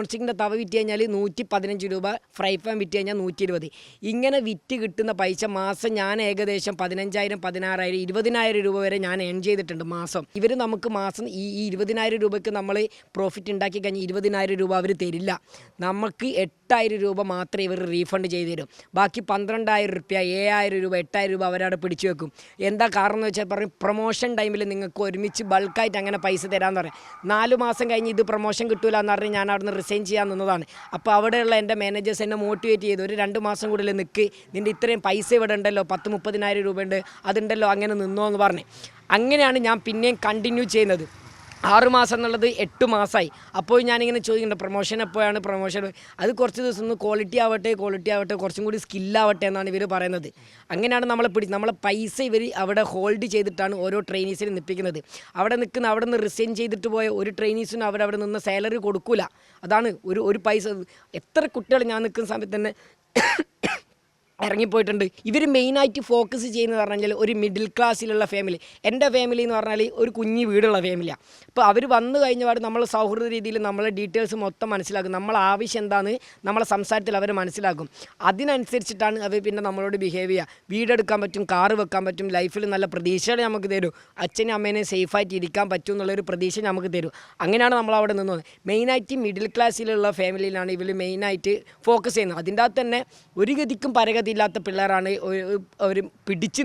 Non സ്റ്റിക്കിന്റെ തവ വിറ്റ് കഴിഞ്ഞാൽ നൂറ്റി പതിനഞ്ച് രൂപ ഫ്രൈ പാൻ വിറ്റ് കഴിഞ്ഞാൽ നൂറ്റി ഇരുപത് ഇങ്ങനെ വിറ്റ് കിട്ടുന്ന പൈസ മാസം ഞാൻ ഏകദേശം പതിനഞ്ചായിരം പതിനാറായിരം ഇരുപതിനായിരം രൂപ വരെ ഞാൻ ഏൺ ചെയ്തിട്ടുണ്ട് മാസം. ഇവർ നമുക്ക് മാസം ഈ ഈ ഇരുപതിനായിരം രൂപയ്ക്ക് നമ്മൾ പ്രോഫിറ്റ് ഉണ്ടാക്കി കഴിഞ്ഞാൽ ഇരുപതിനായിരം രൂപ അവർ തരില്ല. നമുക്ക് എട്ടായിരം രൂപ മാത്രമേ ഇവർ റീഫണ്ട് ചെയ്ത് തരും. ബാക്കി പന്ത്രണ്ടായിരം റുപ്യ ഏഴായിരം രൂപ എട്ടായിരം രൂപ അവരവിടെ പിടിച്ചു വെക്കും. എന്താ കാരണം എന്ന് വെച്ചാൽ പറയും പ്രൊമോഷൻ ടൈമിൽ നിങ്ങൾക്ക് ഒരുമിച്ച് ബൾക്കായിട്ട് അങ്ങനെ പൈസ തരാമെന്ന് പറയും. നാല് മാസം കഴിഞ്ഞ് ഇത് പ്രൊമോഷൻ കിട്ടൂല എന്ന് പറഞ്ഞ് ഞാൻ അവിടെ നിന്ന് റിസൈൻ ചെയ്യാൻ നിന്നതാണ് അപ്പോൾ അവിടെയുള്ള എന്റെ മാനേജേഴ്സ് എന്നെ മോട്ടിവേറ്റ് ചെയ്ത് ഒരു രണ്ട് മാസം കൂടുതൽ നിൽക്ക് നിന്റെ ഇത്രയും പൈസ ഇവിടെ ഉണ്ടല്ലോ പത്ത് മുപ്പതിനായിരം രൂപ ഉണ്ട് അതുണ്ടല്ലോ അങ്ങനെ നിന്നോ എന്ന് പറഞ്ഞ്. അങ്ങനെയാണ് ഞാൻ പിന്നെയും കണ്ടിന്യൂ ചെയ്യുന്നത്. ആറ് മാസം എന്നുള്ളത് എട്ട് മാസമായി അപ്പോൾ ഞാനിങ്ങനെ ചോദിക്കുന്നുണ്ട് പ്രൊമോഷൻ എപ്പോഴാണ്? പ്രൊമോഷൻ അത് കുറച്ച് ദിവസം ഒന്ന് ക്വാളിറ്റി ആവട്ടെ ക്വാളിറ്റി ആവട്ടെ കുറച്ചും കൂടി സ്കില്ലാവട്ടെ എന്നാണ് ഇവർ പറയുന്നത്. അങ്ങനെയാണ് നമ്മളെ പിടി നമ്മളെ പൈസ ഇവർ അവിടെ ഹോൾഡ് ചെയ്തിട്ടാണ് ഓരോ ട്രെയിനീസിനും നിൽപ്പിക്കുന്നത് അവിടെ നിൽക്കുന്ന അവിടെ നിന്ന് റിസൈൻ ചെയ്തിട്ട് പോയ ഒരു ട്രെയിനീസിനും അവരവിടെ നിന്ന് സാലറി കൊടുക്കില്ല അതാണ് ഒരു ഒരു പൈസ. എത്ര കുട്ടികൾ ഞാൻ നിൽക്കുന്ന സമയത്ത് തന്നെ ഇറങ്ങിപ്പോയിട്ടുണ്ട്. ഇവർ മെയിനായിട്ട് ഫോക്കസ് ചെയ്യുന്നത് പറഞ്ഞാൽ ഒരു മിഡിൽ ക്ലാസ്സിലുള്ള ഫാമിലി എന്റെ ഫാമിലി എന്ന് പറഞ്ഞാൽ ഒരു കുഞ്ഞു വീടുള്ള ഫാമിലിയാണ് അപ്പോൾ അവർ വന്നു കഴിഞ്ഞ പാട് നമ്മൾ സൗഹൃദ രീതിയിൽ നമ്മളെ ഡീറ്റെയിൽസ് മൊത്തം മനസ്സിലാക്കും. നമ്മളെ ആവശ്യം എന്താണെന്ന് നമ്മളെ സംസാരത്തിൽ അവർ മനസ്സിലാക്കും. അതിനനുസരിച്ചിട്ടാണ് അവർ പിന്നെ നമ്മളോട് ബിഹേവ് ചെയ്യുക വീടെടുക്കാൻ പറ്റും കാറ് വെക്കാൻ പറ്റും ലൈഫിൽ നല്ല പ്രതീക്ഷകൾ നമുക്ക് തരും. അച്ഛനും അമ്മേനെ സേഫായിട്ട് ഇരിക്കാൻ പറ്റും എന്നുള്ളൊരു പ്രതീക്ഷ നമുക്ക് തരും. അങ്ങനെയാണ് നമ്മൾ അവിടെ നിന്നത് മെയിനായിട്ട് മിഡിൽ ക്ലാസ്സിലുള്ള ഫാമിലിയിലാണ് ഇവർ മെയിനായിട്ട് ഫോക്കസ് ചെയ്യുന്നത്. അതിന്റെ അകത്ത് തന്നെ ഒരു ഗതിക്കും പരഗതിയില്ലാത്ത പിള്ളേരാണ് അവർ പിടിച്ച്